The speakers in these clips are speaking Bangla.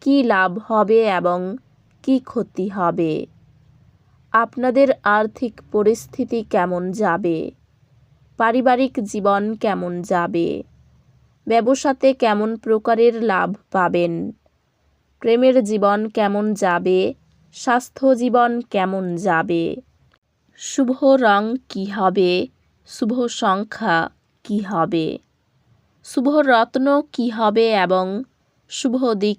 কী লাভ হবে এবং কী ক্ষতি হবে? আপনাদের আর্থিক পরিস্থিতি কেমন যাবে? পারিবারিক জীবন কেমন যাবে? ব্যবসাতে কেমন প্রকারের লাভ পাবেন? প্রেমের জীবন কেমন যাবে? স্বাস্থ্য জীবন কেমন যাবে? শুভ রং কী হবে? শুভ সংখ্যা কী হবে? শুভ রত্ন কী হবে এবং শুভ দিক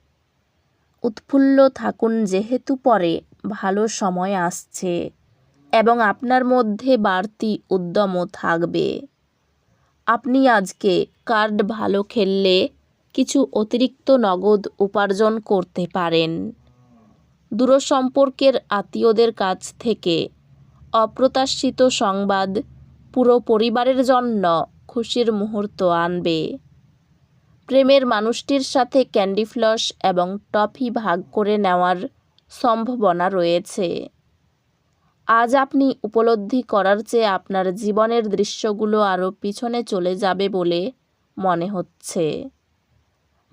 উৎফুল্ল থাকুন যেহেতু পরে ভালো সময় আসছে এবং আপনার মধ্যে বাড়তি উদ্যমও থাকবে। আপনি আজকে কার্ড ভালো খেললে কিছু অতিরিক্ত নগদ উপার্জন করতে পারেন। দূরসম্পর্কের আত্মীয়দের কাছ থেকে অপ্রত্যাশিত সংবাদ পুরো পরিবারের জন্য খুশির মুহূর্ত আনবে। প্রেমের মানুষটির সাথে ক্যান্ডি ফ্লস এবং টফি ভাগ করে নেওয়ার সম্ভাবনা রয়েছে। আজ আপনি উপলব্ধি করার চেয়ে আপনার জীবনের দৃশ্যগুলো আরও পিছনে চলে যাবে বলে মনে হচ্ছে।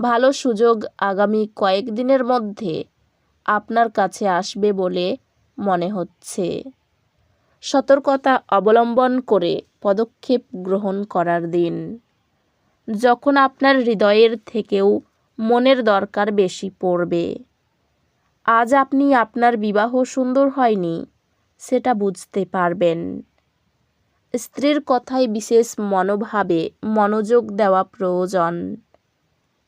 ভালো সুযোগ আগামী কয়েকদিনের মধ্যে আপনার কাছে আসবে বলে মনে হচ্ছে। সতর্কতা অবলম্বন করে পদক্ষেপ গ্রহণ করার দিন। যখন আপনার হৃদয়ের থেকেও মনের দরকার বেশি পড়বে। আজ আপনি আপনার বিবাহ সুন্দর হয়নি, সেটা বুঝতে পারবেন। স্ত্রীর কথায় বিশেষ মনোভাবে মনোযোগ দেওয়া প্রয়োজন।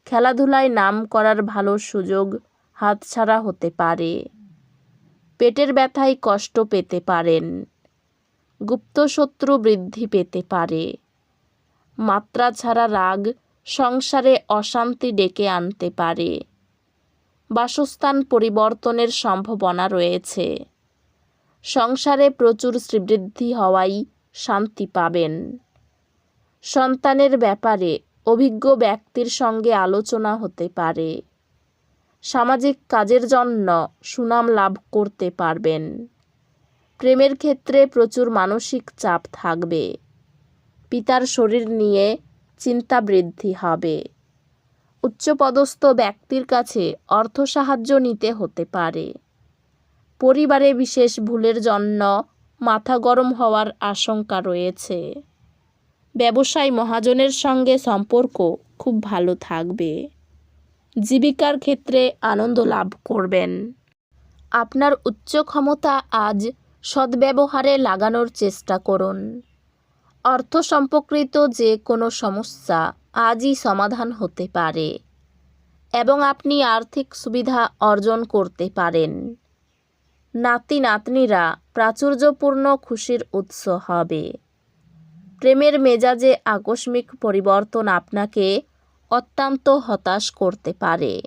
খেলাধুলায় নাম করার ভালো সুযোগ হাতছাড়া হতে পারে। পেটের ব্যথায় কষ্ট পেতে পারেন। গুপ্ত শত্রু বৃদ্ধি পেতে পারে। মাত্রা ছাড়া রাগ সংসারে অশান্তি ডেকে আনতে পারে। বাসস্থান পরিবর্তনের সম্ভাবনা রয়েছে। সংসারে প্রচুর শ্রীবৃদ্ধি হওয়াই শান্তি পাবেন। সন্তানের ব্যাপারে অভিজ্ঞ ব্যক্তির সঙ্গে আলোচনা হতে পারে। সামাজিক কাজের জন্য সুনাম লাভ করতে পারবেন। প্রেমের ক্ষেত্রে প্রচুর মানসিক চাপ থাকবে। পিতার শরীর নিয়ে চিন্তা বৃদ্ধি হবে। উচ্চপদস্থ ব্যক্তির কাছে অর্থ সাহায্য নিতে হতে পারে। পরিবারে বিশেষ ভুলের জন্য মাথা গরম হওয়ার আশঙ্কা রয়েছে। ব্যবসায় মহাজনের সঙ্গে সম্পর্ক খুব ভালো থাকবে। জীবিকার ক্ষেত্রে আনন্দ লাভ করবেন। আপনার উচ্চ ক্ষমতা আজ সদ্ব্যবহারে লাগানোর চেষ্টা করুন। অর্থ সম্পর্কিত যে কোনো সমস্যা আজই সমাধান হতে পারে এবং আপনি আর্থিক সুবিধা অর্জন করতে পারেন। নাতি নাতনিরা প্রাচুর্যপূর্ণ খুশির উৎস হবে। প্রেমের মেজাজে আকস্মিক পরিবর্তন আপনাকে অত্যন্ত হতাশ করতে পারে।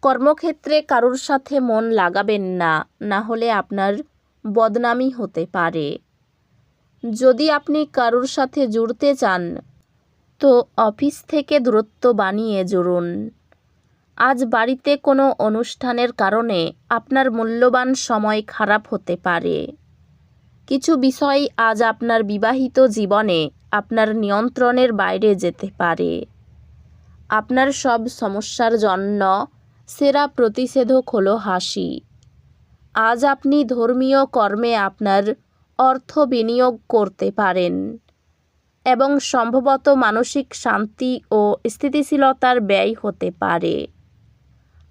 কর্মক্ষেত্রে কারোর সাথে মন লাগাবেন না না হলে আপনার বদনামি হতে পারে। যদি আপনি কারোর সাথে জুড়তে চান, তো অফিস থেকে দূরত্ব বানিয়ে জুড়ুন। আজ বাড়িতে কোনো অনুষ্ঠানের কারণে আপনার মূল্যবান সময় খারাপ হতে পারে। কিছু বিষয় আজ আপনার বিবাহিত জীবনে আপনার নিয়ন্ত্রণের বাইরে যেতে পারে। আপনার সব সমস্যার জন্য সেরা প্রতিষেধক হলো হাসি। আজ আপনি ধর্মীয় কর্মে আপনার অর্থ বিনিয়োগ করতে পারেন এবং সম্ভবত মানসিক শান্তি ও স্থিতিশীলতার ব্যয় হতে পারে।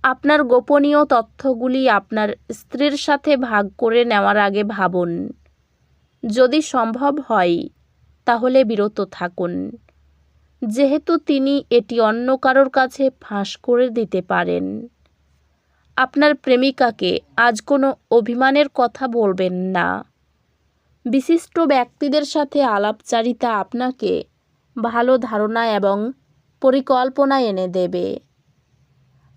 আপনার গোপনীয় তথ্যগুলি আপনার স্ত্রীর সাথে ভাগ করে নেওয়ার আগে ভাবুন। যদি সম্ভব হয়, তাহলে বিরত থাকুন। যেহেতু তিনি এটি অন্য কারোর কাছে ফাঁস করে দিতে পারেন। আপনার প্রেমিকাকে আজ কোনো অভিমানের কথা বলবেন না। বিশিষ্ট ব্যক্তিদের সাথে আলাপচারিতা আপনাকে ভালো ধারণা এবং পরিকল্পনা এনে দেবে।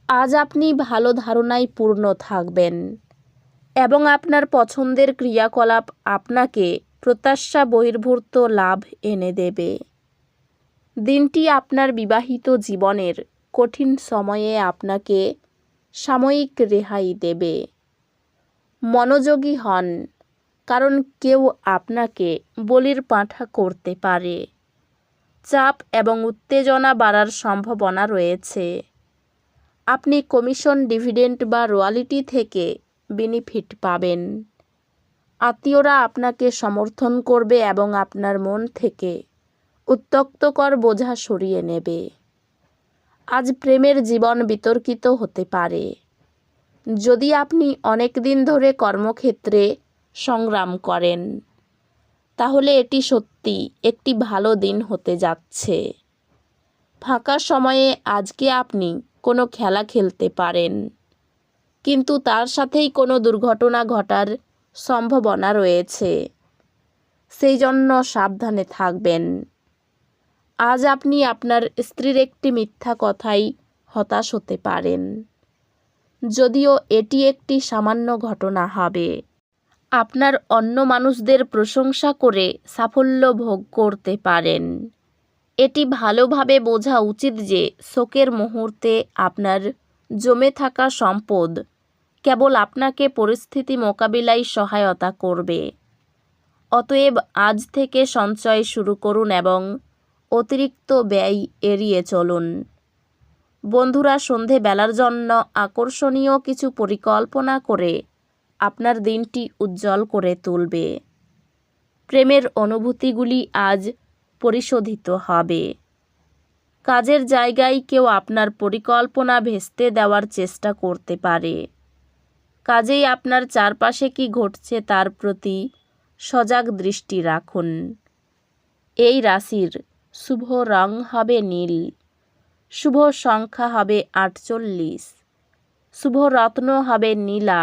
আজ আপনি ভালো ধারণায় পূর্ণ থাকবেন এবং আপনার পছন্দের ক্রিয়াকলাপ আপনাকে প্রত্যাশা বহির্ভূত লাভ এনে দেবে। দিনটি আপনার বিবাহিত জীবনের কঠিন সময়ে আপনাকে সাময়িক রেহাই দেবে। মনোযোগী হন। কারণ কেউ আপনাকে বলির পাঁঠা করতে পারে। চাপ এবং উত্তেজনা বাড়ার সম্ভাবনা রয়েছে। আপনি কমিশন ডিভিডেন্ড বা রয়্যালিটি থেকে বেনিফিট পাবেন। আত্মীয়রা আপনাকে সমর্থন করবে এবং আপনার মন থেকে উত্তক্তকর বোঝা সরিয়ে নেবে। আজ প্রেমের জীবন বিতর্কিত হতে পারে। যদি আপনি অনেক দিন ধরে কর্মক্ষেত্রে সংগ্রাম করেন। তাহলে এটি সত্যি, একটি ভালো দিন হতে যাচ্ছে। ফাঁকা সময়ে আজকে আপনি কোনো খেলা খেলতে পারেন। কিন্তু তার সাথেই কোনো দুর্ঘটনা ঘটার সম্ভাবনা রয়েছে। সেই জন্য সাবধানে থাকবেন। আজ আপনি আপনার স্ত্রীর একটি মিথ্যা কথাই হতাশ হতে পারেন। যদিও এটি একটি সামান্য ঘটনা হবে। আপনার অন্য মানুষদের প্রশংসা করে সাফল্য ভোগ করতে পারেন। এটি ভালোভাবে বোঝা উচিত যে শোকের মুহূর্তে আপনার জমে থাকা সম্পদ কেবল আপনাকে পরিস্থিতি মোকাবিলায় সহায়তা করবে। অতএব আজ থেকে সঞ্চয় শুরু করুন এবং অতিরিক্ত ব্যয় এড়িয়ে চলুন। বন্ধুরা, সন্ধেবেলার জন্য আকর্ষণীয় কিছু পরিকল্পনা করে আপনার দিনটি উজ্জ্বল করে তুলবে। প্রেমের অনুভূতিগুলি আজ পরিশোধিত হবে। কাজের জায়গায় কেউ আপনার পরিকল্পনা ভেস্তে দেওয়ার চেষ্টা করতে পারে। কাজেই আপনার চারপাশে কি ঘটছে তার প্রতি সজাগ দৃষ্টি রাখুন। এই রাশির শুভ রং হবে নীল, শুভ সংখ্যা হবে আটচল্লিশ, শুভ রত্ন হবে নীলা